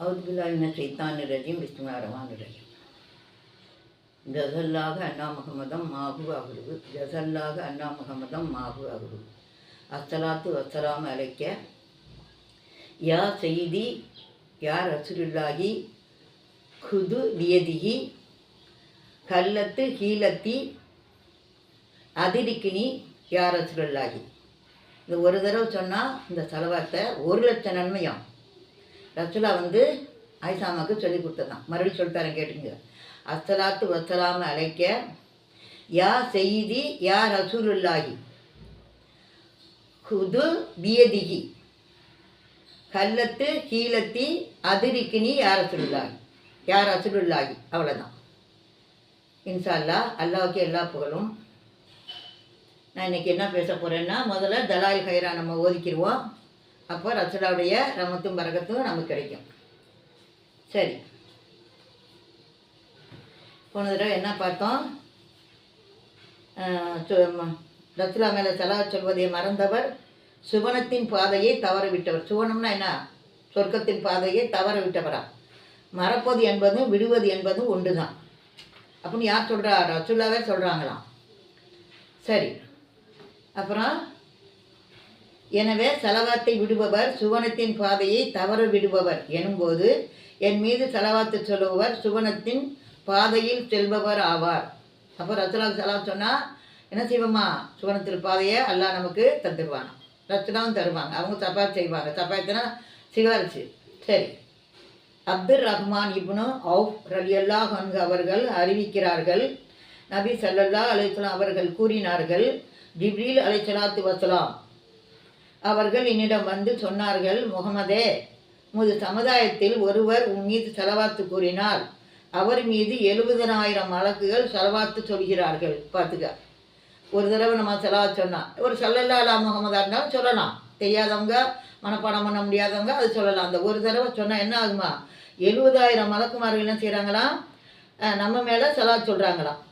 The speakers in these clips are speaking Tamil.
அவுதுபில்லாவின சைத்தானு ரஜீம் விஷ்ணு ரஹ்மான் ரஹீம் ஜசல்லாக அண்ணா முகமதம் மாபு அகுருவு ஜசல்லாக அண்ணா முகமதம் மாபு அகுருவு அஸ்தலாத்து வஸ்ஸலாம் அழைக்க யா செய்தி யா ரசூலுல்லாஹி குது வியதிகி கல்லத்து ஹீலத்தி அதிரிக்கினி யா ரசூலுல்லாஹி. இந்த ஒரு தடவை சொன்னால் இந்த செலவாத்தை ஒரு லட்சம் நன்மையும். ரசுலா வந்து ஆயிஷாமாவுக்கு சொல்லி கொடுத்ததான் மறுபடியும் சொல்லித்தரேன் கேட்டுங்க அஸ்ஸலாத்து வசலாம அழைக்க யா செய்தி யா ரசூலுல்லாஹி குது பியதிகி கல்லத்து கீழத்தி அதிரிக்கினி யார் ரசூலுல்லாஹி யார் ரசூலுல்லாஹி அவ்வளோதான் இன்ஷா அல்லாஹ் அல்லாவுக்கு எல்லா புகழும். நான் இன்றைக்கி என்ன பேச போகிறேன்னா முதல்ல தலாய் ஹைரா நம்ம ஓதிக்கிடுவோம் அப்போ ரசூலாவுடைய ரமத்தும் பரகத்தும் நமக்கு கிடைக்கும். சரி. போன தடவை என்ன பார்த்தோம்? ரசுலா சு- மேலே செலவ சொல்வதை மறந்தவர் சுவனத்தின் பாதையை தவற விட்டவர் சுவனம்னா என்ன? சொர்க்கத்தின் பாதையை தவற விட்டவரா மறப்பது என்பதும் விடுவது என்பதும் ஒன்று தான் அப்படின்னு யார் சொல்கிறா ரசுல்லாவே சொல்கிறாங்களாம் சரி. அப்புறம் எனவே செலவாத்தை விடுபவர் சுவனத்தின் பாதையை தவற விடுபவர் எனும்போது என் மீது செலவாத்து சொல்லுபவர் சுவனத்தின் பாதையில் செல்பவர் ஆவார். அப்போ ரத்துலா செலவு சொன்னால் என்ன செய்வோமா? சுவனத்தில் பாதையை அல்லாஹ் நமக்கு தந்துடுவாங்க ரத்துலாவும் தருவாங்க. அவங்க சப்பாத் செய்வாங்க. சப்பாத்தினா சிகாரிச்சு சரி. அப்துல் ரஹ்மான் இப்னு அவுப் ரலியல்லா ஹன்கு அவர்கள் அறிவிக்கிறார்கள். நபி சல்லல்லா அலிஸ்லாம் அவர்கள் கூறினார்கள் ஜிப்ரீல் அலைஹிஸ்ஸலாத்து வசலாம் அவர்கள் என்னிடம் வந்து சொன்னார்கள் முகமதே உமது சமுதாயத்தில் ஒருவர் உன் மீது செலவாத்து கூறினார் அவர் மீது எழுபதனாயிரம் வழக்குகள் செலவாத்து சொல்கிறார்கள். பார்த்துக்க. ஒரு தடவை நம்ம செலவாத்து சொன்னால் ஒரு சல்லல்லா அலா முகமதா இருந்தாலும் சொல்லலாம். தெரியாதவங்க மனப்பாடம் பண்ண முடியாதவங்க அது சொல்லலாம். அந்த ஒரு தடவை சொன்னால் என்ன ஆகுமா? எழுபதாயிரம் மலக்குமார்கள் என்ன செய்கிறாங்களாம் நம்ம மேலே செலவாத்து சொல்கிறாங்களாம்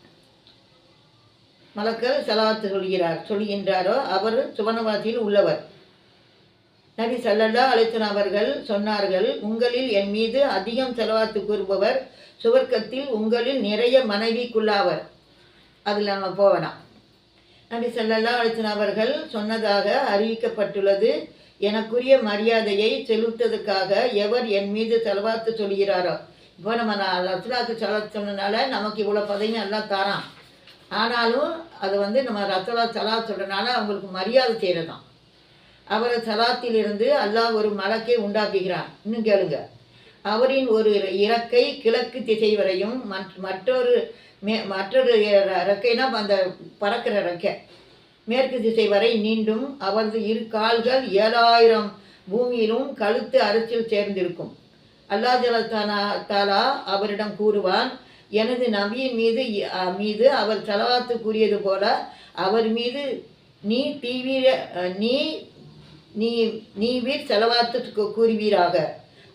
மலக்கள் செலவாத்து சொல்கிறார் சொல்கின்றாரோ அவர் சுவனவாசியில் உள்ளவர். நபி சல்லல்லா அலைஹி அவர்கள் சொன்னார்கள் உங்களில் என் மீது அதிகம் செலவாத்து கூறுபவர் சுவர்க்கத்தில் உங்களில் நிறைய மனைவிக்குள்ளாவர். அதில் நம்ம போவேணாம் நபி சல்லல்லா அலைஹி அவர்கள் சொன்னதாக அறிவிக்கப்பட்டுள்ளது. எனக்குரிய மரியாதையை செலுத்ததுக்காக எவர் என் மீது செலவாத்து சொல்கிறாரோ? இப்போ நம்ம நான் ரசுலாக்கு செலவாத்து சொன்னனால நமக்கு இவ்வளோ பதவி எல்லாம் தரான். ஆனாலும் அது வந்து நம்ம ரசலா சலா சொல்கிறனால அவங்களுக்கு மரியாதை செய்கிறதான் அவர் சலாத்திலிருந்து அல்லாஹ் ஒரு மலக்கை உண்டாக்குகிறான். இன்னும் கேளுங்க. அவரின் ஒரு இறக்கை கிழக்கு திசை வரையும் மற்றொரு மே மற்றொரு இறக்கைனா அந்த பறக்கிற இறக்கை. மேற்கு திசை வரை நீண்டும் அவரது இரு கால்கள் ஏழாயிரம் பூமியிலும் கழுத்து அரிசில் சேர்ந்திருக்கும். அல்லாஹ் ஜலத்தானா தாலா அவரிடம் கூறுவான் எனது நபியின் மீது மீது அவர் செலவாத்து கூறியது போல அவர் மீது நீ தீவிர நீ நீ நீவீர் செலவாத்து கூறுவீராக.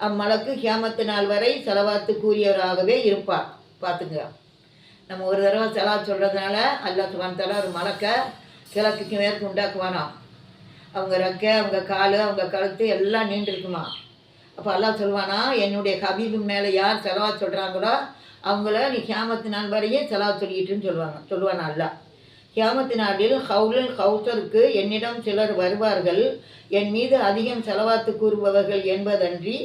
அம்மலக்கு ஹேமத்து நாள் வரை செலவாத்து கூறியவராகவே இருப்பார். பார்த்துங்க. நம்ம ஒரு தடவை செலா சொல்கிறதுனால அல்லாஹ் சுபான் ஒரு மலக்கை கிழக்குக்கு மேற்கு உண்டாக்குவானாம் அவங்க ரெக்கை அவங்க கால் அவங்க கழுத்து எல்லாம் நீண்டிருக்குமா? அப்போ அல்லாஹ் சொல்லுவானா என்னுடைய ஹபீபு மேலே யார் செலவா சொல்கிறாங்களோ அவங்கள நீ ஹேமத்து நாள் வரையும் செலவா சொல்லிட்டுன்னு சொல்லுவாங்க சொல்லுவானா அல்லாஹ். கியாமத்து நாளில் ஹவுலுல் ஹவுசருக்கு என்னிடம் சிலர் வருவார்கள். என் மீது அதிகம் செலவாத்து கூறுபவர்கள் என்பதன்றி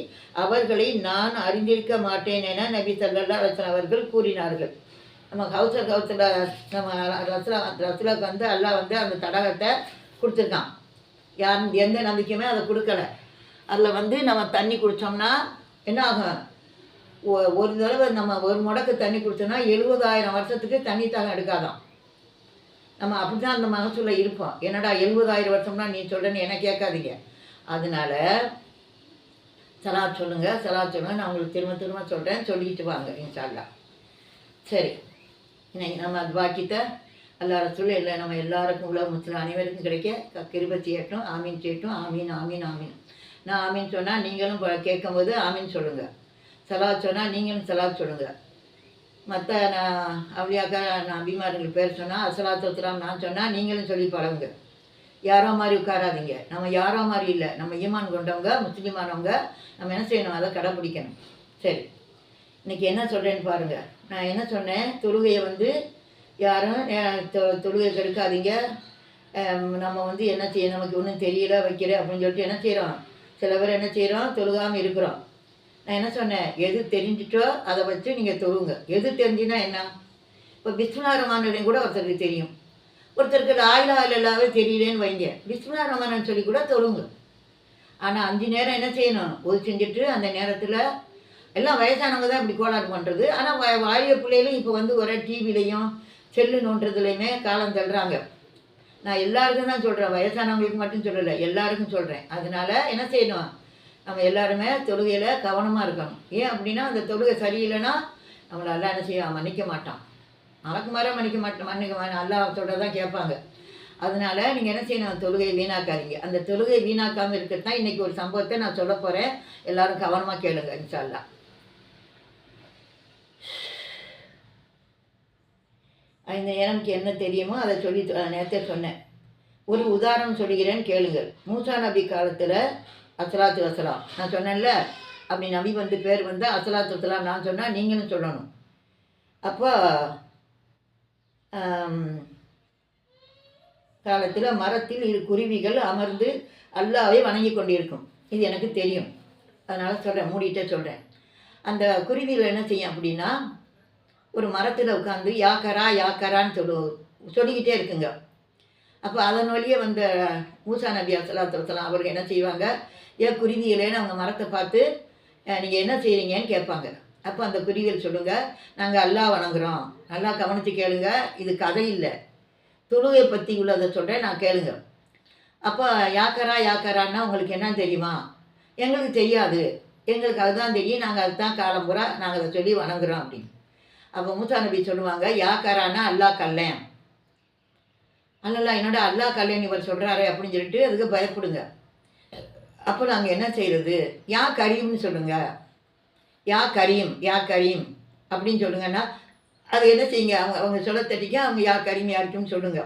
அவர்களை நான் அறிந்திருக்க மாட்டேன் என நபி சல்லா ரசன் அவர்கள் கூறினார்கள். நம்ம ஹவுசர் ஹவுஸில் நம்ம ரசுலா ரசுலாக்கு வந்து அல்லாஹ் வந்து அந்த தடகத்தை கொடுத்துருக்கான். யார் எந்த நம்பிக்கையுமே அதை கொடுக்கல. அதில் வந்து நம்ம தண்ணி குடித்தோம்னா என்ன ஆகும்? ஒரு தடவை நம்ம ஒரு முடக்கு தண்ணி குடிச்சோம்னா எழுபதாயிரம் வருஷத்துக்கு தண்ணி தாகம் எடுக்காதான். நம்ம அப்படி தான் அந்த மனசுல இருப்போம். என்னடா எழுபதாயிரம் வருஷம்னா நீ சொல்கிறேன்னு என்ன கேட்காதீங்க. அதனால சலா சொல்லுங்க சலா சொல்லுங்க நான் உங்களுக்கு திரும்ப திரும்ப சொல்கிறேன் சொல்லிட்டு வாங்க இன்ஷால்லா சரி. இன்னைக்கு நம்ம அது பாக்கியத்தை அல்லா ரசூல் இல்லை நம்ம எல்லாருக்கும் உள்ள முஸ்லிம் அனைவருக்கும் கிடைக்க க- கிருபை செய்யட்டும் ஆமீன் செய்யட்டும் ஆமீன் ஆமீன் ஆமீன். நான் ஆமீன் சொன்னால் நீங்களும் கேட்கும்போது ஆமீன் சொல்லுங்கள் சலா சொன்னால் நீங்களும் சலா சொல்லுங்கள் மற்ற நான் அவளியாக்கா நான் அபிமானங்கள் பேர் சொன்னால் அசலாத்து வசலாம் நான் சொன்னால் நீங்களும் சொல்லி பழகுங்க. யாரோ மாதிரி உட்காராதீங்க. நம்ம யாரோ மாதிரி இல்லை. நம்ம ஈமான் கொண்டவங்க முஸ்லீமானவங்க நம்ம என்ன செய்யணும்? அதை கடைப்பிடிக்கணும். சரி. இன்றைக்கி என்ன சொல்கிறேன்னு பாருங்கள் நான் என்ன சொன்னேன்? தொழுகையை வந்து யாரும் தொ- தொழுகை கெடுக்காதீங்க. நம்ம வந்து என்ன செய்ய நமக்கு ஒன்றும் தெரியல வைக்கிற அப்படின்னு சொல்லிட்டு என்ன செய்கிறோம் சில பேர் என்ன செய்கிறோம் தொழுகாமல் இருக்கிறோம். நான் என்ன சொன்னேன்? எது தெரிஞ்சிட்டோ அதை வச்சு நீங்கள் தொழுங்க. எது தெரிஞ்சுன்னா என்ன? இப்போ பிஸ்மில்லா கூட ஒருத்தருக்கு தெரியும். ஒருத்தருக்கு லாயிலா இல்லாவே தெரியலேன்னு வைங்க. பிஸ்மில்லா சொல்லி கூட தொழுங்க. ஆனால் அஞ்சு நேரம் என்ன செய்யணும்? ஒது செஞ்சுட்டு அந்த நேரத்தில் எல்லாம் வயசானவங்க தான் இப்படி கோளாறு பண்ணுறது ஆனால் வ வாலிய பிள்ளைகளும் இப்போ வந்து ஒரே டிவிலையும் செல்லு நோண்டுறதுலையுமே காலம் தள்ளுறாங்க. நான் எல்லாருக்கும் தான் சொல்கிறேன் வயசானவங்களுக்கு மட்டும் சொல்லலை. எல்லாருக்கும் சொல்கிறேன் அதனால என்ன செய்யணும்? நம்ம எல்லாருமே தொழுகையில் கவனமாக இருக்கணும். ஏன் அப்படின்னா அந்த தொழுகை சரியில்லைன்னா நம்மளை அல்லா என்ன செய்ய மன்னிக்க மாட்டான். மறக்கு மாற மன்னிக்க மாட்டோம் மன்னிக்க மாட்டோம் தான் கேட்பாங்க. அதனால நீங்கள் என்ன செய்யணும்? தொழுகையை வீணாக்காதீங்க. அந்த தொழுகை வீணாக்காமல் இருக்கிறது தான் இன்றைக்கி ஒரு சம்பவத்தை நான் சொல்ல போகிறேன் எல்லாரும் கவனமாக கேளுங்க இன்ஷால்லா இந்த எனக்கு என்ன தெரியுமோ அதை சொல்லி நேரத்தை சொன்னேன். ஒரு உதாரணம் சொல்லுகிறேன் கேளுங்கள். மூசா நபி காலத்தில் அசலாத்து அசலா நான் சொன்னேன்ல அப்படி நபி வந்து பேர் வந்து அசலாத்து வசலாம் நான் சொன்னால் நீங்களும் சொல்லணும். அப்போ காலத்தில் மரத்தில் இரு குருவிகள் அமர்ந்து அல்லாவே வணங்கி கொண்டிருக்கும். இது எனக்கு தெரியும். அதனால் சொல்கிறேன் மூடிட்டே சொல்கிறேன் அந்த குருவிகள் என்ன செய்யும் அப்படின்னா ஒரு மரத்தில் உட்காந்து யாக்கரா யாக்கரான்னு சொல்லு சொல்லிக்கிட்டே இருக்குங்க. அப்போ அதன் வழியே வந்த மூசா நபி அசலாத்து அவர்கள் என்ன செய்வாங்க? ஏன் குருவிகளேன்னு அவங்க மரத்தை பார்த்து நீங்கள் என்ன செய்கிறீங்கன்னு கேட்பாங்க. அப்போ அந்த குருவிகள் சொல்லுங்க நாங்கள் அல்லாஹ் வணங்குறோம். நல்லா கவனித்து கேளுங்க. இது கதை இல்லை. தொழுகை பற்றி உள்ளதை சொல்கிறேன் நான் கேளுங்க. அப்போ யாக்கரா யாக்கரான்னா உங்களுக்கு என்ன தெரியுமா? எங்களுக்கு தெரியாது. எங்களுக்கு அதுதான் தெரியும். நாங்கள் அதுதான் காலம்புறா நாங்கள் அதை சொல்லி வணங்குறோம் அப்படின்னு. அப்போ மூசா நபி சொல்லுவாங்க யாக்கரானா அல்லாஹ் கல்லேன் அல்லல்ல என்னோட அல்லாஹ் கல்யாணி இவர் சொல்கிறாரு அப்படின்னு சொல்லிட்டு அதுக்கு பயப்படுங்க. அப்போ நாங்கள் என்ன செய்கிறது யா கரீம்னு சொல்லுங்க. யா கரீம் யா கரீம் அப்படின்னு சொல்லுங்கன்னா அது என்ன செய்யுங்க? அவங்க அவங்க சொல்ல தட்டிக்க அவங்க யா கரீம் யாருக்குன்னு சொல்லுங்க.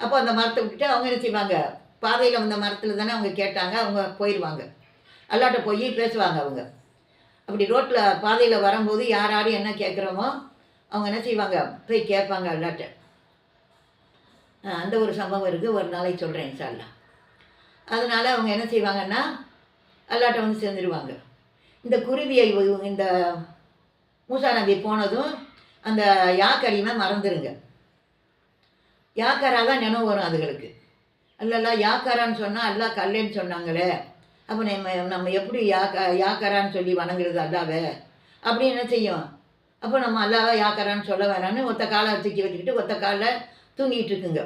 அப்போ அந்த மரத்தை விட்டுட்டு அவங்க என்ன செய்வாங்க? பாதையில் வந்த மரத்தில் தானே அவங்க கேட்டாங்க அவங்க போயிடுவாங்க அல்லாட்ட போய் பேசுவாங்க அவங்க. அப்படி ரோட்டில் பாதையில் வரும்போது யார் யார் என்ன கேட்குறோமோ அவங்க என்ன செய்வாங்க? போய் கேட்பாங்க அல்லாட்ட. அந்த ஒரு சம்பவம் இருக்குது ஒரு நாளைக்கு சொல்கிறேன் இன்ஷால்லா அதனால் அவங்க என்ன செய்வாங்கன்னா அல்லாட்ட வந்து சேர்ந்துருவாங்க. இந்த குருவியை இந்த மூசா நம்பி போனதும் அந்த யாக்கரியுமே மறந்துடுங்க யாக்கரா தான் நினைவு வரும் அதுகளுக்கு. அல்லல்ல யாக்கரான்னு சொன்னால் அல்லா கல்லேன்னு சொன்னாங்களே. அப்போ நம்ம நம்ம எப்படி யாக்க யாக்கரான்னு சொல்லி வணங்குறது அல்லாவே? அப்படி என்ன செய்யும்? அப்போ நம்ம அல்லாவை யாக்கரான்னு சொல்ல வேணான்னு ஒத்த காலை தூக்கி வச்சுக்கிட்டு ஒத்த காலில் தூங்கிட்டு இருக்குங்க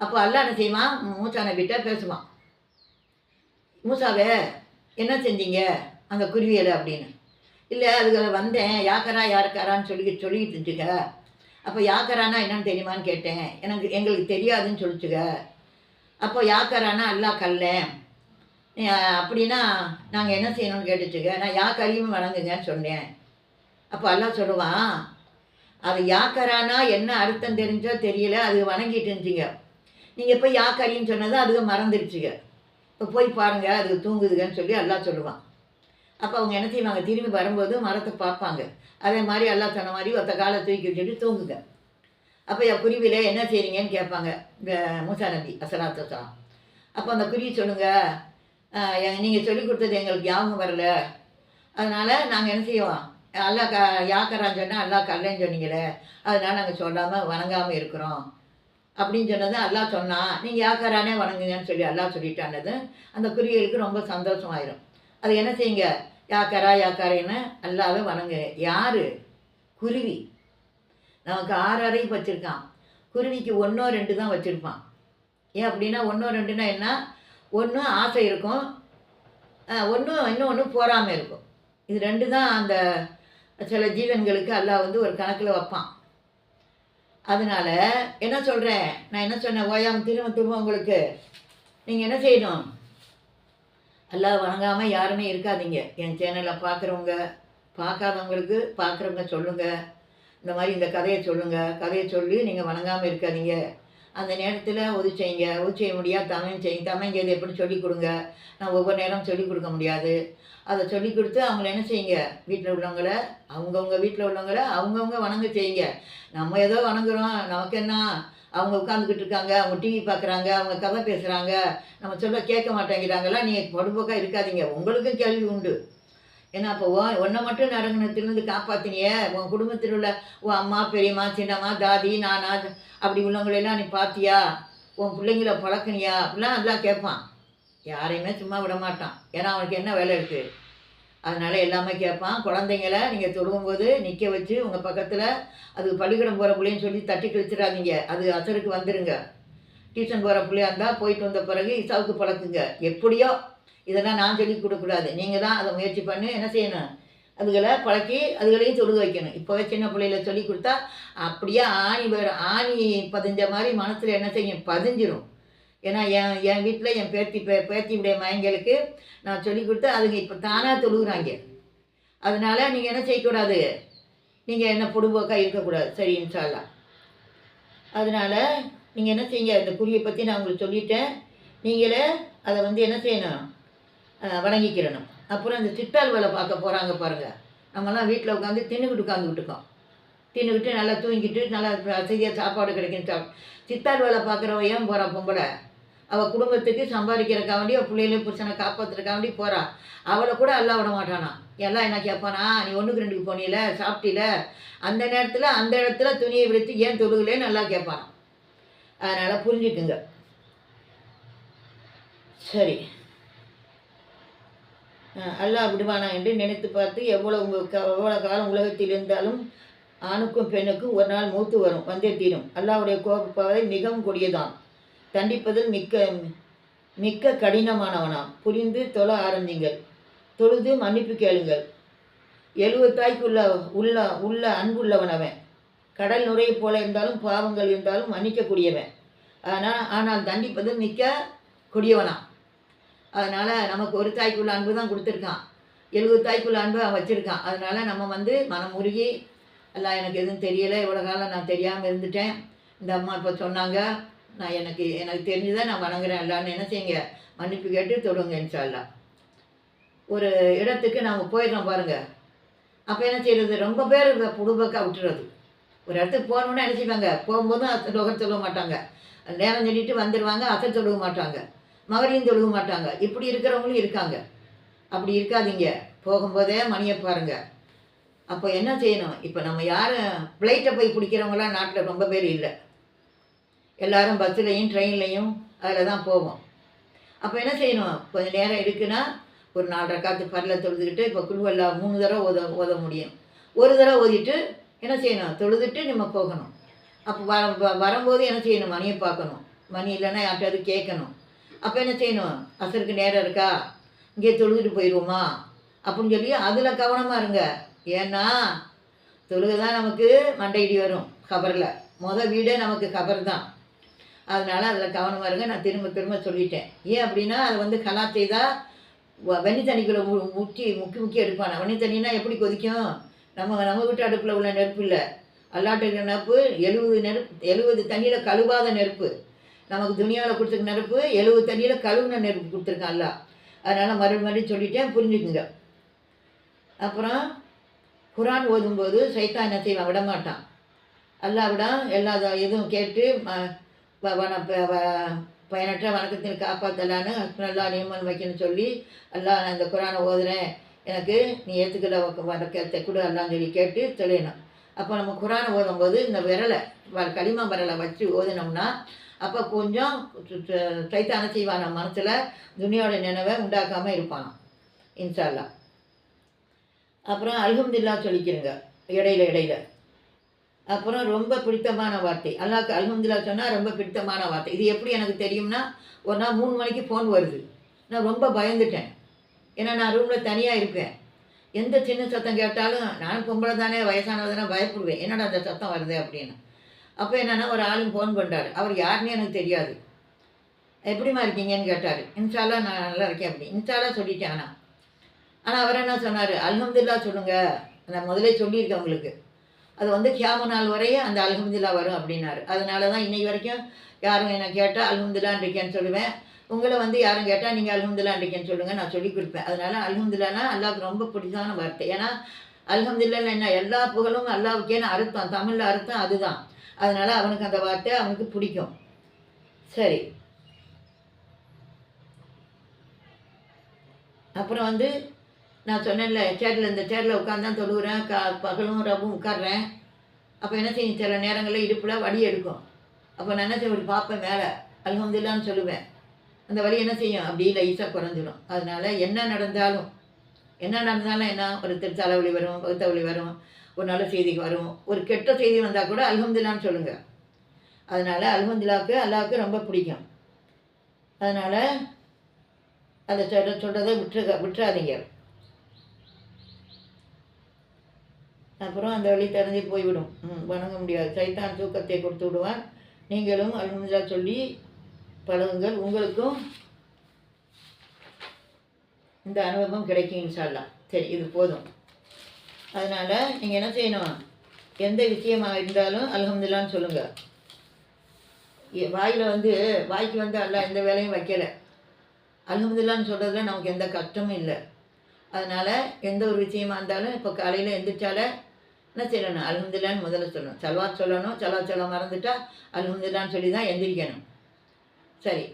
அப்போ அல்லா என்ன செய்வான் மூசா விட்டால் பேசுவான். மூசாவே என்ன செஞ்சீங்க? அந்த குருவியலை அப்படின்னு. இல்லை அதுகளை வந்தேன். யாக்கரா யாருக்காரான்னு சொல்லி சொல்லிக்கிட்டு இருந்துக்க அப்போ யாக்கரானா என்னன்னு தெரியுமான்னு கேட்டேன். எனக்கு எங்களுக்கு தெரியாதுன்னு சொல்லிச்சுக்க அப்போ யாக்கரானா அல்லா கல்லேன் அப்படின்னா நாங்கள் என்ன செய்யணும்னு கேட்டுச்சுக்க நான் யா கரியும் வணங்குங்கன்னு சொன்னேன். அப்போ அல்லாஹ் சொல்லுவான் அது யாக்கரானா என்ன அர்த்தம் தெரிஞ்சோ தெரியல அது வணங்கிட்டு இருந்துச்சுங்க. நீங்கள் போய் யாக்கரின்னு சொன்னது அதுக்கு மறந்துடுச்சுங்க இப்போ போய் பாருங்க அது தூங்குதுங்கன்னு சொல்லி எல்லாம் சொல்லுவான். அப்போ அவங்க என்ன செய்வாங்க திரும்பி வரும்போது மரத்தை பார்ப்பாங்க. அதே மாதிரி எல்லாம் சொன்ன மாதிரி ஒத்த காலை தூக்கி வச்சுட்டு தூங்குங்க. அப்போ என் குருவியில் என்ன செய்கிறீங்கன்னு கேட்பாங்க இந்த மூசா நபி அசலாத்து வசலாம் அப்போ அந்த குருவி சொல்லுங்கள் நீங்கள் சொல்லி கொடுத்தது எங்களுக்கு ஞாபகம் வரல. அதனால் நாங்கள் என்ன செய்வோம் அல்லா க யாக்கரான்னு சொன்னால் அல்லா கல்லன்னு சொன்னீங்களே அதனால் நாங்கள் சொல்லாமல் வணங்காமல் இருக்கிறோம். அப்படின்னு சொன்னது அல்லா சொன்னான் நீங்கள் யாக்கரானே வணங்குங்கன்னு சொல்லி எல்லாம் சொல்லிட்டானது அந்த குருவிகளுக்கு ரொம்ப சந்தோஷமாயிரும். அது என்ன செய்யுங்க? யாக்கரா யாக்காரேன்னு அல்லாவே வணங்கு யார்? குருவி. நமக்கு ஆறு அறையும் வச்சுருக்கான். குருவிக்கு ஒன்றோ ரெண்டு தான் வச்சுருப்பான். ஏன் அப்படின்னா ஒன்றோ ரெண்டுனா என்ன? ஒன்று ஆசை இருக்கும். ஒன்று இன்னும் ஒன்று போகாமல் இருக்கும். இது ரெண்டு தான் அந்த சில ஜீவன்களுக்கு அல்லாஹ் வந்து ஒரு கணக்கில் வைப்பான். அதனால் என்ன சொல்கிறேன் நான் என்ன சொன்னேன்? ஓயாம திரும்ப திரும்ப உங்களுக்கு. நீங்கள் என்ன செய்யணும்? அல்லாஹ் வணங்காமல் யாருமே இருக்காதீங்க. என் சேனலை பார்க்குறவங்க பார்க்காதவங்களுக்கு பார்க்குறவங்க சொல்லுங்கள் இந்த மாதிரி இந்த கதையை சொல்லுங்கள் கதையை சொல்லி நீங்கள் வணங்காமல் இருக்காதீங்க. அந்த நேரத்தில் உதவி செய்யுங்க உதவி செய்ய முடியாது தமிழ் செய்யுங்க தமிழ் செய்து எப்படி சொல்லிக் கொடுங்க? நான் ஒவ்வொரு நேரம் சொல்லிக் கொடுக்க முடியாது. அதை சொல்லிக் கொடுத்து அவங்கள என்ன செய்யுங்க? வீட்டில் உள்ளவங்களை அவங்கவுங்க வீட்டில் உள்ளவங்களை அவங்கவுங்க வணங்க செய்யுங்க. நம்ம ஏதோ வணங்குறோம் நமக்கு என்ன? அவங்க உட்காந்துக்கிட்டு இருக்காங்க அவங்க டிவி பார்க்குறாங்க அவங்க கதை பேசுகிறாங்க நம்ம சொல்ல கேட்க மாட்டேங்கிறாங்களா? நீங்கள் பொடுபோக்காக இருக்காதீங்க. உங்களுக்கும் கேள்வி உண்டு. ஏன்னா அப்போ ஒன்றை மட்டும் நரங்கணத்திலிருந்து காப்பாற்றினியே உன் குடும்பத்தில் உள்ள உன் அம்மா பெரியம்மா சின்னம்மா தாதி நானா அப்படி உள்ளவங்களெல்லாம் நீ பார்த்தியா உன் பிள்ளைங்கள பழக்கினியா? அப்படிலாம் அதெல்லாம் கேட்பான். யாரையுமே சும்மா விட மாட்டான். ஏன்னா அவனுக்கு என்ன வேலை இருக்குது அதனால் எல்லாமே கேட்பான். குழந்தைங்கள நீங்கள் தொடுகும்போது நிற்க வச்சு உங்கள் பக்கத்தில் அது பள்ளிக்கூடம் போகிற பிள்ளைன்னு சொல்லி தட்டி கழிச்சிடாதீங்க. அது அசருக்கு வந்துடுங்க டியூஷன் போகிற பிள்ளையா இருந்தால் போயிட்டு வந்த பிறகு இசாவுக்கு பழக்குங்க. எப்படியோ இதெல்லாம் நான் சொல்லி கொடுக்கக்கூடாது. நீங்கள் தான் அதை முயற்சி பண்ணி. என்ன செய்யணும்? அதுகளை பழக்கி அதுகளையும் தொழுக வைக்கணும். இப்போவே சின்ன பிள்ளையில சொல்லி கொடுத்தா அப்படியே ஆணி வரும் ஆணி பதிஞ்ச மாதிரி மனசில் என்ன செய்யும்? பதிஞ்சிரும். ஏன்னா என் என் வீட்டில் என் பேத்தி பே பேத்தியுடைய மயங்களுக்கு நான் சொல்லி கொடுத்து அதுங்க இப்போ தானாக தொழுகிறாங்க. அதனால் நீங்கள் என்ன செய்யக்கூடாது? நீங்கள் என்ன பொடுபோக்காக இருக்கக்கூடாது. சரி இன்ஷால்லா அதனால் நீங்கள் என்ன செய்யுங்க? இந்த குறியை பற்றி நான் உங்களுக்கு சொல்லிட்டேன். நீங்களே அதை வந்து என்ன செய்யணும்? வணங்கிக்கிறணும். அப்புறம் இந்த சித்தால் வேலை பார்க்க போகிறாங்க பாருங்கள் நம்மலாம் வீட்டில் உட்காந்து தின்னுக்கிட்டு உட்காந்துக்கிட்டு இருக்கோம். தின்னுக்கிட்டு நல்லா தூங்கிட்டு நல்லா வசதியாக சாப்பாடு கிடைக்கும் சாப் சித்தாள் வேலை பார்க்குறவ ஏன் போகிறான் பொம்பளை? அவள் குடும்பத்துக்கு சம்பாதிக்கிறக்கா வேண்டி அவள் பிள்ளைகளையும் புருஷனை காப்பாற்றுறக்கா வேண்டி போகிறான் அவளை கூட எல்லாம் விட மாட்டானா? எல்லாம் என்ன கேட்பானா நீ ஒன்றுக்கு ரெண்டுக்கு போனியில சாப்பிட்டில? அந்த நேரத்தில் அந்த இடத்துல துணியை விடுத்து ஏன் தொழுகலேன்னு நல்லா கேட்பானா அதனால் புரிஞ்சுக்குங்க. சரி. அல்லாஹ் விடுவானா என்று நினைத்து பார்த்து எவ்வளவு எவ்வளோ க- காலம் உலகத்தில் இருந்தாலும் ஆணுக்கும் பெண்ணுக்கும் ஒரு நாள் மூத்து வரும் வந்தே தீரும். அல்லாவுடைய கோபப்பாவை மிகவும் கொடியதான் தண்டிப்பதில் மிக்க மிக்க கடினமானவனாம். புரிந்து தொழ ஆரம்பிங்கள் தொழுது மன்னிப்பு கேளுங்கள். எழுவத்தாய்க்கு உள்ள உள்ள உள்ள அன்புள்ளவன் அவன். கடல் நுரை போல இருந்தாலும் பாவங்கள் இருந்தாலும் மன்னிக்கக்கூடியவன். ஆனால் ஆனால் தண்டிப்பது மிக்க கொடியவனாம். அதனால் நமக்கு ஒரு தாய்க்குள்ள அன்பு தான் கொடுத்துருக்கான். எழுபது தாய்க்குள்ள அன்பு அவன் வச்சுருக்கான். அதனால் நம்ம வந்து மனம் உருகி எல்லாம் எனக்கு எதுவும் தெரியலை. இவ்வளோ காலம் நான் தெரியாமல் இருந்துட்டேன். இந்த அம்மா இப்போ சொன்னாங்க. நான் எனக்கு எனக்கு தெரிஞ்சுதான் நான் வணங்குறேன். எல்லான்னு என்ன செய்யுங்க? மன்னிப்பு கேட்டு தொடுங்க இன்ஷால்லாம் ஒரு இடத்துக்கு நாம் போயிடுறோம் பாருங்கள் அப்போ என்ன செய்கிறது ரொம்ப பேர் புடுபக்கா விட்டுறது. ஒரு இடத்துக்கு போகணுன்னா என்ன செய்வாங்க? போகும்போதும் அசை சொல்ல மாட்டாங்க. நேரம் சொல்லிட்டு வந்துடுவாங்க அசை சொல்ல மாட்டாங்க. மகரையும் தொழுக மாட்டாங்க. இப்படி இருக்கிறவங்களும் இருக்காங்க. அப்படி இருக்காதீங்க. போகும்போதே மணியை பாருங்க. அப்போ என்ன செய்யணும்? இப்போ நம்ம யாரும் ஃப்ளைட்டை போய் பிடிக்கிறவங்களாம் நாட்டில் ரொம்ப பேர் இல்லை. எல்லாரும் பஸ்ஸுலேயும் ட்ரெயின்லேயும் அதில் தான் போவோம். அப்போ என்ன செய்யணும்? கொஞ்சம் நேரம் இருக்குன்னா ஒரு நாலரை காற்று பரல தொழுதுகிட்டு இப்போ குழுவெல்லா மூணு தடவை ஓத ஓத முடியும். ஒரு தடவை ஓதிட்டு என்ன செய்யணும்? தொழுதுட்டு நம்ம போகணும். அப்போ வர வ- வரும்போது என்ன செய்யணும்? மணியை பார்க்கணும். மணி இல்லைன்னா யார்கிட்டயாவது கேட்கணும். அப்போ என்ன செய்யணும்? அசருக்கு நேரம் இருக்கா? இங்கே தொழுதுட்டு போயிடுவோமா அப்படின்னு சொல்லி அதில் கவனமாக இருங்க. ஏன்னா தொழுகை தான் நமக்கு மண்டையிடி வரும் கபரில். மொதல் வீடே நமக்கு கபர் தான் அதனால் அதில் கவனமாக இருங்க. நான் திரும்ப திரும்ப சொல்லிட்டேன். ஏன் அப்படின்னா அதை வந்து கலா செய்தால் வெண்ணி தண்ணிக்குள்ளே மு முக்கி முக்கி முக்கி எடுப்பான்? வெண்ணி தண்ணினா எப்படி கொதிக்கும்? நம்ம நம்ம வீட்டு அடுப்பில் உள்ள நெருப்பு இல்லை. அல்லாட்டு நெருப்பு எழுபது நெருப்பு எழுபது தண்ணியில் கழுவாத நெருப்பு. நமக்கு துணியாவில் கொடுத்துருக்க நெருப்பு எழுபது தண்ணியில் கழுவுன நெருப்பு கொடுத்துருக்கான் அல்லா. அதனால் மறுபடியும் மறுபடியும் சொல்லிட்டேன் புரிஞ்சுக்குங்க. அப்புறம் குரான் ஓதும்போது சைத்தான் என்ன செய்வான்? விட மாட்டான் எல்லா இதுவும் கேட்டு வன ப- பயனற்ற வணக்கத்தில் காப்பாற்றலான்னு நல்லா நியமனம் வைக்கணும்னு சொல்லி அல்லா நான் இந்த குரானை ஓதுறேன். எனக்கு நீ ஏற்றுக்கல வணக்கத்தை கொடு அல்லான்னு சொல்லி கேட்டு தெளியணும் அப்போ நம்ம குரானை ஓதும்போது இந்த விரலை வ- களிமா விரலை வச்சு ஓதுனோம்னா அப்போ கொஞ்சம் சைத்தான செய்வான் நம்ம மனசில் துனியோட நினைவை உண்டாக்காமல் இருப்பானாம் இன்ஷால்லா அப்புறம் அல்ஹம்துல்லா சொல்லிக்கிறங்க. இடையில இடையில. அப்புறம் ரொம்ப பிடித்தமான வார்த்தை. அல்லாக்கு அல்ஹம்துல்லா சொன்னால் ரொம்ப பிடித்தமான வார்த்தை. இது எப்படி எனக்கு தெரியும்னா ஒரு நாள் மூணு மணிக்கு ஃபோன் வருது. நான் ரொம்ப பயந்துட்டேன். ஏன்னா நான் ரூமில் தனியாக இருப்பேன். எந்த சின்ன சத்தம் கேட்டாலும் நான் பொம்பளை தானே வயசானதானே பயப்படுவேன். என்னடா அந்த சத்தம் வருது அப்படின்னு. அப்போ என்னன்னா ஒரு ஆளும் ஃபோன் பண்ணுறாரு அவர் யாருன்னு எனக்கு தெரியாது. எப்படிம்மா இருக்கீங்கன்னு கேட்டார். இன்ஷால்லா நான் நல்லா இருக்கேன் அப்படி. இன்ஷால்லா சொல்லிட்டேன் ஆனால் ஆனால் அவர் என்ன சொன்னார்? அல்ஹம்துல்லா சொல்லுங்க. நான் முதலே சொல்லியிருக்கேன் உங்களுக்கு அது வந்து கியாம நாள் வரையே அந்த அல்ஹம்துல்லா வரும் அப்படின்னாரு. அதனால தான் இன்னைக்கு வரைக்கும் யாரும் என்ன கேட்டால் அல்ஹம்துலில்லான்னு இருக்கேன்னு சொல்லுவேன். உங்களை வந்து யாரும் கேட்டால் நீங்கள் அல்ஹம்துலில்லான்னு இருக்கேன்னு சொல்லுங்கள் நான் சொல்லி கொடுப்பேன். அதனால அல்ஹம்துலில்லானா அல்லாவுக்கு ரொம்ப பிடிச்சான வார்த்தை. ஏன்னா அல்ஹம்துலில்லாஹ் என்ன? எல்லா புகழும் அல்லாவுக்கேன்னு அர்த்தம். தமிழில் அர்த்தம் அதுதான். அதனால் அவனுக்கு அந்த வார்த்தை அவனுக்கு பிடிக்கும். சரி. அப்புறம் வந்து நான் சொன்னேன்ல சேரில் இந்த சேரில் உட்காந்து தான் தொழுகிறேன் கா பகலும் ரவும் உட்காடுறேன் அப்போ என்ன செய்யும் சில நேரங்களில் இடுப்பில் வடி எடுக்கும். அப்போ நான் என்ன செய்ய பார்ப்பேன் மேலே அல்ஹம்துல்லான்னு சொல்லுவேன். அந்த வழி என்ன செய்யும்? அப்படி லைஸாக குறைஞ்சிடும் அதனால என்ன நடந்தாலும் என்ன நடந்தாலும் என்ன ஒரு திரு தலைவலி வரும் பகுத்தவலி வரும் ஒரு நல்ல செய்தி வரும். ஒரு கெட்ட செய்தி வந்தால் கூட அல்ஹம்துல்லான்னு சொல்லுங்கள் அதனால் அல்ஹம்துல்லாவுக்கு அல்லாவுக்கு ரொம்ப பிடிக்கும். அதனால் அதை சட்ட சொல்கிறத விட்டுருக்க விட்டுறாதீங்க. அப்புறம் அந்த வழி திறந்து போய்விடும். ம், வணங்க முடியாது. சைத்தான் தூக்கத்தை கொடுத்து விடுவான் நீங்களும் அல்ஹம்துல்லா சொல்லி பழகுங்கள். உங்களுக்கும் இந்த அனுபவம் கிடைக்கும் இன்ஷால்லா சரி இது போதும். அதனால் நீங்கள் என்ன செய்யணும்? எந்த விஷயமாக இருந்தாலும் அலகம்துல்லான்னு சொல்லுங்கள் வாயில் வந்து வாய்க்கு வந்து அல்ல எந்த வேலையும் வைக்கலை. அலகம்துல்லான்னு சொல்கிறதுல நமக்கு எந்த கஷ்டமும் இல்லை. அதனால் எந்த ஒரு விஷயமா இருந்தாலும் இப்போ காலையில் எந்திரிச்சாலே என்ன செய்யணும்? அலகம்துல்லான்னு முதல்ல சொல்லணும். சல்வாத் சொல்லணும். சல்வாத் சொல்ல மறந்துட்டால் அலகம்துல்லான்னு சொல்லி தான் எந்திரிக்கணும். சரி.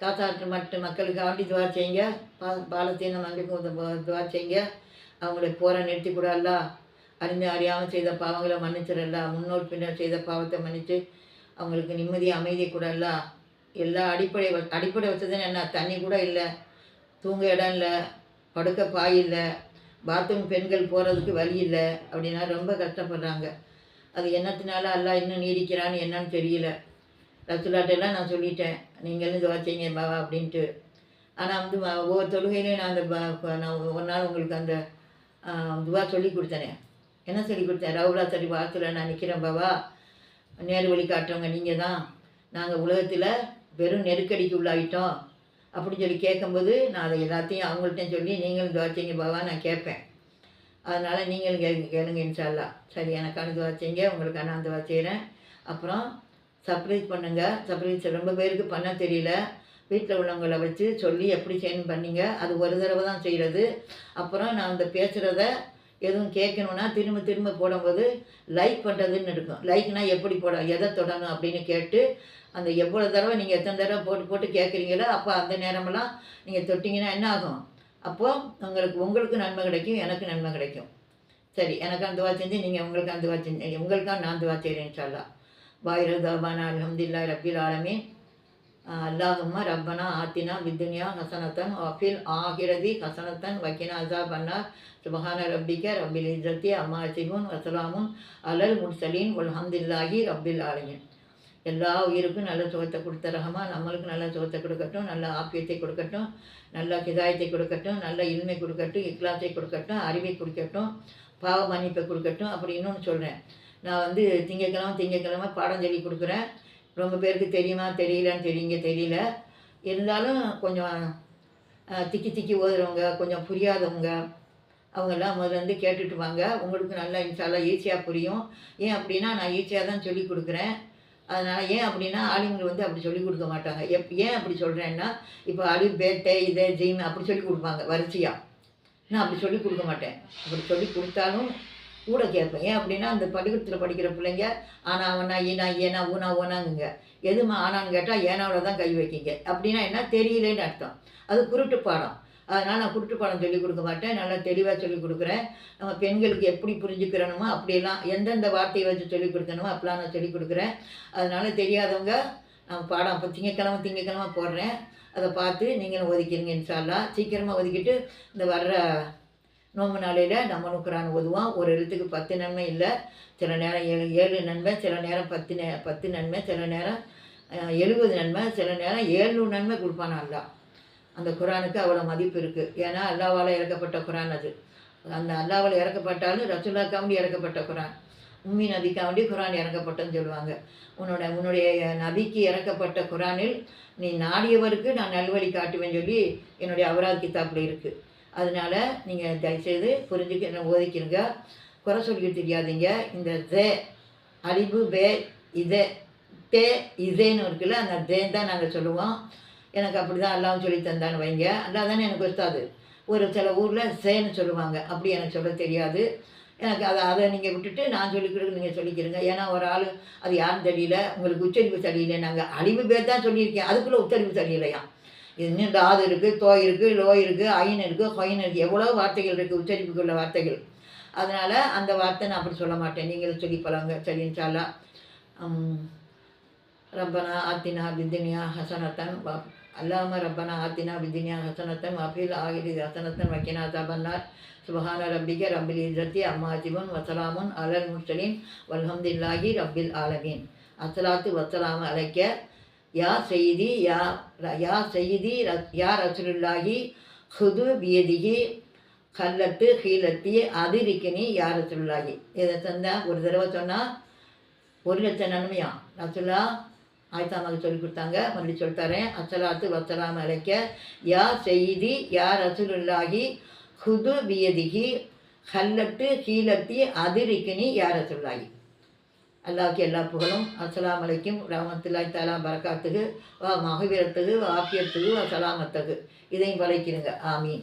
காத்தாற்று மட்டு மக்களுக்கு ஆண்டி துவா செய்யுங்க. பா பாலத்தீன மக்களுக்கு துவா செய்யுங்க. அவங்களுடைய போரை நிறுத்தி கூட அல்ல அறிந்து அறியாமல் செய்த பாவங்களை மன்னிச்சிடல முன்னோர் பின்னர் செய்த பாவத்தை மன்னித்து அவங்களுக்கு நிம்மதி அமைதி கூட அல்ல. எல்லா அடிப்படை அடிப்படை வசதின்னு என்ன? தண்ணி கூட இல்லை தூங்க இடம் இல்லை படுக்க பாய் இல்லை பாத்ரூம் பெண்கள் போகிறதுக்கு வழி இல்லை அப்படின்னா ரொம்ப கஷ்டப்படுறாங்க. அது என்னத்தினால அல்லா இன்னும் நீடிக்கிறான்னு என்னன்னு தெரியல. ரசுலாட்டெல்லாம் நான் சொல்லிட்டேன் நீங்களும் துவா செய்யுங்க பாவா அப்படின்ட்டு. ஆனால் வந்து ஒவ்வொரு தொழுகையிலையும் நான் அந்த ப- நான் ஒரு நாள் உங்களுக்கு அந்த துவா சொல்லி கொடுத்தேனே என்ன சொல்லி கொடுத்தேன் ரவுலா சரி வாசலில் நான் நிற்கிறேன் பாபா நேரு வழி காட்டுறவங்க நீங்கள் தான் நாங்கள் உலகத்தில் வெறும் நெருக்கடிக்கு உள்ளாயிட்டோம் அப்படின்னு சொல்லி கேட்கும்போது நான் அதை எல்லாத்தையும் அவங்கள்ட்டையும் சொல்லி நீங்களும் துவா செய்யுங்க பாவா நான் கேட்பேன் அதனால் நீங்களும் கே கேளுங்க இன்ஷால்லா சரி எனக்கான துவா செய்யுங்க உங்களுக்கான நான் துவா செய்கிறேன் அப்புறம் சர்ப்ரைஸ் பண்ணுங்கள் சர்ப்ரைஸ் ரொம்ப பேருக்கு பண்ண தெரியல வீட்டில் உள்ளவங்களை வச்சு சொல்லி எப்படி செய்யணும் பண்ணீங்க? அது ஒரு தடவை தான் செய்கிறது அப்புறம் நான் அந்த பேசுகிறத எதுவும் கேட்கணுன்னா திரும்ப திரும்ப போடும்போது லைக் பண்ணுறதுன்னு இருக்கும். லைக்னா எப்படி போட எதை தொடணும் அப்படின்னு கேட்டு அந்த எவ்வளோ தடவை நீங்கள் எத்தனை தடவை போட்டு போட்டு கேட்குறீங்களோ அப்போ அந்த நேரமெல்லாம் நீங்கள் தொட்டிங்கன்னா என்ன ஆகும்? அப்போது உங்களுக்கு உங்களுக்கு நன்மை கிடைக்கும் எனக்கு நன்மை கிடைக்கும். சரி எனக்கு அந்த வா செஞ்சு நீங்கள் உங்களுக்கு அந்த வா செஞ்சு உங்களுக்காக நான் துவா செய்கிறேன் இன்ஷால்லா வாயிர அலமதுல்லா ரபில் ரப்பில் ஆலமீன். அல்லாஹும்ம ரப்பனா ஆத்தினா வித்துனியா ஹசனத்தன் அஃபில் ஆகிரதி ஹசனத்தன் வக்கினா அசா அன்னார் சுபஹான ரப்பிக்க ரப்பில் இஜத்தி அம்மா சிகுன் வசலாமுன் அலல் முர்சலீன் வல்ஹம்துலில்லாஹி ரப்பில் ஆலமீன் எல்லா உயிருக்கும் நல்ல சுகத்தை கொடுத்த ரகமா நம்மளுக்கு நல்ல சுகத்தை கொடுக்கட்டும் நல்ல ஆப்பியத்தை கொடுக்கட்டும் நல்ல கிதாயத்தை கொடுக்கட்டும் நல்ல இனிமை கொடுக்கட்டும் இக்லாத்தை கொடுக்கட்டும் அறிவை கொடுக்கட்டும் பாவ மன்னிப்பை கொடுக்கட்டும் அப்படி இன்னொன்று சொல்கிறேன் நான் வந்து திங்கக்கிழமை திங்கக்கிழமை பாடம் சொல்லி கொடுக்குறேன் ரொம்ப பேருக்கு தெரியுமா தெரியலன்னு தெரியுங்க தெரியல. இருந்தாலும் கொஞ்சம் திக்கி திக்கி ஓதுறவங்க கொஞ்சம் புரியாதவங்க அவங்கெல்லாம் முதல்ல இருந்து கேட்டுட்டு வாங்க. உங்களுக்கு நல்லா இன்ஷால்லாம் ஈஸியாக புரியும். ஏன் அப்படின்னா நான் ஈஸியாக தான் சொல்லி கொடுக்குறேன். அதனால் ஏன் அப்படின்னா ஆளுங்கள் வந்து அப்படி சொல்லிக் கொடுக்க மாட்டாங்க. எப் ஏன் அப்படி சொல்கிறேன்னா இப்போ அலி பேட்டை இதே ஜீம் அப்படி சொல்லி கொடுப்பாங்க வரிசையாக நான் அப்படி சொல்லி கொடுக்க மாட்டேன். அப்படி சொல்லி கொடுத்தாலும் கூட கேட்பேன். ஏன் அப்படின்னா அந்த பள்ளிக்கூடத்தில் படிக்கிற பிள்ளைங்க ஆனா அவனா ஈனா ஏனா ஊனா ஓனாங்குங்க எதுமா ஆனான்னு கேட்டால் ஏனாவில் தான் கை வைக்கிங்க. அப்படின்னா என்ன? தெரியலேன்னு அர்த்தம். அது குருட்டு பாடம். அதனால் நான் குருட்டு பாடம் சொல்லி கொடுக்க மாட்டேன். நல்லா தெளிவாக சொல்லிக் கொடுக்குறேன். நம்ம பெண்களுக்கு எப்படி புரிஞ்சுக்கிறணுமோ அப்படியெல்லாம் எந்தெந்த வார்த்தையை வச்சு சொல்லிக் கொடுக்கணுமோ அப்படிலாம் நான் சொல்லிக் கொடுக்குறேன். அதனால் தெரியாதவங்க நான் பாடம் இப்போ திங்கக்கிழமை திங்கக்கிழமை போடுறேன். அதை பார்த்து நீங்களும் ஒதுக்கிடுங்க இன்ஷால்லா சீக்கிரமாக ஒதுக்கிட்டு இந்த வர்ற நோம்பு நாளையில் நம்மளும் குரான் ஓதுவோம் ஒரு எழுத்துக்கு பத்து நன்மை இல்லை. சில நேரம் ஏழு ஏழு நன்மை சில நேரம் பத்து நே பத்து நன்மை சில நேரம் எழுபது நன்மை சில நேரம் ஏழ்நூறு நன்மை கொடுப்பான் அல்லா அந்த குரானுக்கு அவ்வளோ மதிப்பு இருக்குது ஏன்னா அல்லாவால் இறக்கப்பட்ட குரான் அது. அந்த அல்லாவால் இறக்கப்பட்டாலும் ரசுல்லாக்காவண்டி இறக்கப்பட்ட குரான். உம்மி நபிக்காண்டி குரான் இறக்கப்பட்டன்னு சொல்லுவாங்க. உன்னோட உன்னுடைய நபிக்கு இறக்கப்பட்ட குரானில் நீ நாடியவருக்கு நான் நல்வழி காட்டுவேன்னு சொல்லி என்னுடைய அவராத் கித்தாப்பில் இருக்குது அதனால நீங்கள் தயவுசெய்து புரிஞ்சுக்க ஓதிக்கிறங்க குறை சொல்லிக்கிட்டு தெரியாதீங்க. இந்த தே அழிவு பே இதே தே இதேன்னு இருக்குல்ல அந்த தே தான் நாங்கள் சொல்லுவோம். எனக்கு அப்படி தான் எல்லாம் சொல்லி தந்தான்னு வைங்க. அல்லா தானே எனக்கு உஸ்தாது. ஒரு சில ஊரில் சேன்னு சொல்லுவாங்க. அப்படி எனக்கு சொல்ல தெரியாது. எனக்கு அதை அதை நீங்கள் விட்டுட்டு நான் சொல்லிக்கிறது நீங்கள் சொல்லிக்கிறீங்க. ஏன்னா ஒரு ஆள் அது யாருன்னு தெரியல. உங்களுக்கு உச்சரிப்பு சரியில்லை நாங்கள் அழிவு பேர் தான் சொல்லியிருக்கேன். அதுக்குள்ளே உச்சரிப்பு சரியில்லையா இன்னும் தாது இருக்குது தோய் இருக்குது லோ இருக்குது ஐன் இருக்குது ஹொயின் இருக்குது எவ்வளோ வார்த்தைகள் இருக்குது உச்சரிப்புக்குள்ள வார்த்தைகள். அதனால் அந்த வார்த்தை நான் அப்படி சொல்ல மாட்டேன். நீங்களும் சொல்லி பழங்க சரி ரப்பனா ஆத்தினா பிந்தினியா ஹசனத்தன் வா அல்லாம ரப்பனா ஆத்தினா பிந்தினியா ஹசனத்தன் வஃபில் ஆகிரி ஹசனத்தன் வக்கினா தபன்னார். சுபஹான ரப்பிக ரப்பில் இசத்தி அம்மா ஜிபன் வசலாமுன் அலல் முர்சலின். வல்ஹம்துலில்லாஹி ரப்பில் ஆலமீன். அசலாத்து வஸ்ஸலாமு அழைக்க யா செய்தி யா யா செய்தி யா ரசூலுல்லாஹி ஹுது பியதிஹி கல்லத்து ஹீலத்தி அதிரிக்கினி யா ரசூலுல்லாஹி. இதை தந்தா? ஒரு தடவை சொன்னால் ஒரு லட்சம் நன்மையா? ரசுல்லா ஆயித்தாமாக்கு சொல்லி கொடுத்தாங்க. மறுபடியும் சொல்லித்தரேன் அசலாத்து வசலாம் அழைக்க யா செய்தி யா ரசூலுல்லாஹி ஹுது பியதிஹி ஹல்லட்டு ஹீலத்தி அதிரிக்கினி யா ரசூலுல்லாஹி. அல்லாஹ்க்கு எல்லா புகழும். அஸ்லாம் அலைக்கும். ரஹமத்துல்லாய் தஆலா பரக்காத்துக்கு வா மகவீரத்துக்கு வா ஆப்பியத்துக்கு வா சலாமத்துக்கு இதையும் படைக்கிறங்க ஆமீன்.